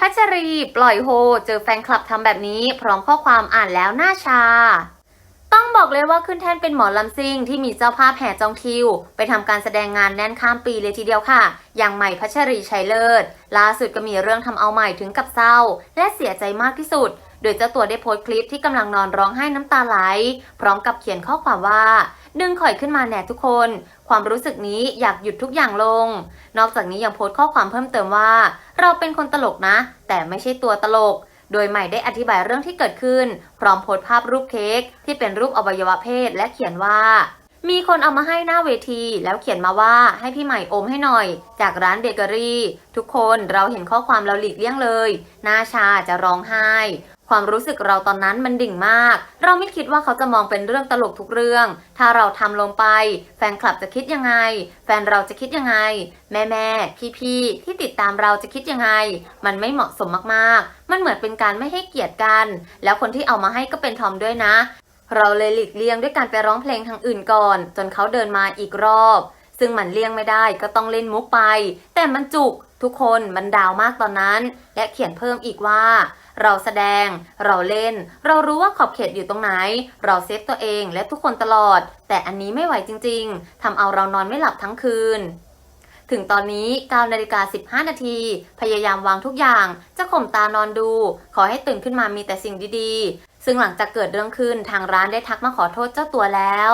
พัชรี ปล่อยโฮ เจอแฟนคลับทำแบบนี้ พร้อมข้อความอ่านแล้วหน้าชา ต้องบอกเลยว่าขึ้นแท่นเป็นหมอลำซิ่งที่มีเจ้าภาพแห่จองคิว ไปทำการแสดงงานแน่นข้ามปีเลยทีเดียวค่ะ อย่างใหม่พัชรีชัยเลิศ ล่าสุดก็มีเรื่องทำเอาใหม่ถึงกับเศร้า และเสียใจมากที่สุด โดยเจ้าตัวได้โพสต์คลิปที่กำลังนอนร้องไห้น้ำตาไหล พร้อมกับเขียนข้อความว่า ดึงข่อยขึ้นมาแน่ทุกคน ความรู้สึกนี้อยากหยุดทุกอย่างลง นอกจากนี้ยังโพสต์ข้อความเพิ่มเติมว่า เราเป็นคนตลกนะ แต่ไม่ใช่ตัวตลกโดยใหม่ได้อธิบายเรื่องที่เกิดขึ้น พร้อมโพสต์ภาพรูปเค้กที่เป็นรูปอวัยวะเพศและเขียนว่า มีคนเอามาให้หน้าเวที แล้วเขียนมาว่าให้พี่ใหม่อมให้หน่อย จากร้านเบเกอรี่ ทุกคนเราเห็นข้อความเราหลีกเลี่ยงเลย หน้าชาจะร้องไห้ ความรู้สึกเราตอนนั้นมันดิ่งมาก เราไม่คิดว่าเขาจะมองเป็นเรื่องตลกทุกเรื่อง ถ้าเราทำลงไป แฟนคลับจะคิดยังไง แฟนเราจะคิดยังไง แม่แม่พี่พี่ที่ติดตามเราจะคิดยังไง มันไม่เหมาะสมมากๆ มันเหมือนเป็นการไม่ให้เกียรติกัน แล้วคนที่เอามาให้ก็เป็นทอมด้วยนะ เราเลยหลีกเลี่ยงด้วยการไปร้องเพลงทางอื่นก่อน จนเขาเดินมาอีกรอบ ซึ่งมันเลี่ยงไม่ได้ก็ต้องเล่นมุกไป แต่มันจุก ทุกคนมันดาวมากตอนนั้น และเขียนเพิ่มอีกว่า เราแสดง เราเล่น เรารู้ว่าขอบเขตอยู่ตรงไหน เราเซฟตัวเองและทุกคนตลอด แต่อันนี้ไม่ไหวจริง ๆทำเอาเรานอนไม่หลับทั้งคืนถึงตอนนี้9นาฬิกา15 นาที พยายามวางทุกอย่าง จะข่มตานอนดู ขอให้ตื่นขึ้นมามีแต่สิ่งดีๆ ซึ่งหลังจากเกิดเรื่องขึ้นทางร้านได้ทักมาขอโทษเจ้าตัวแล้ว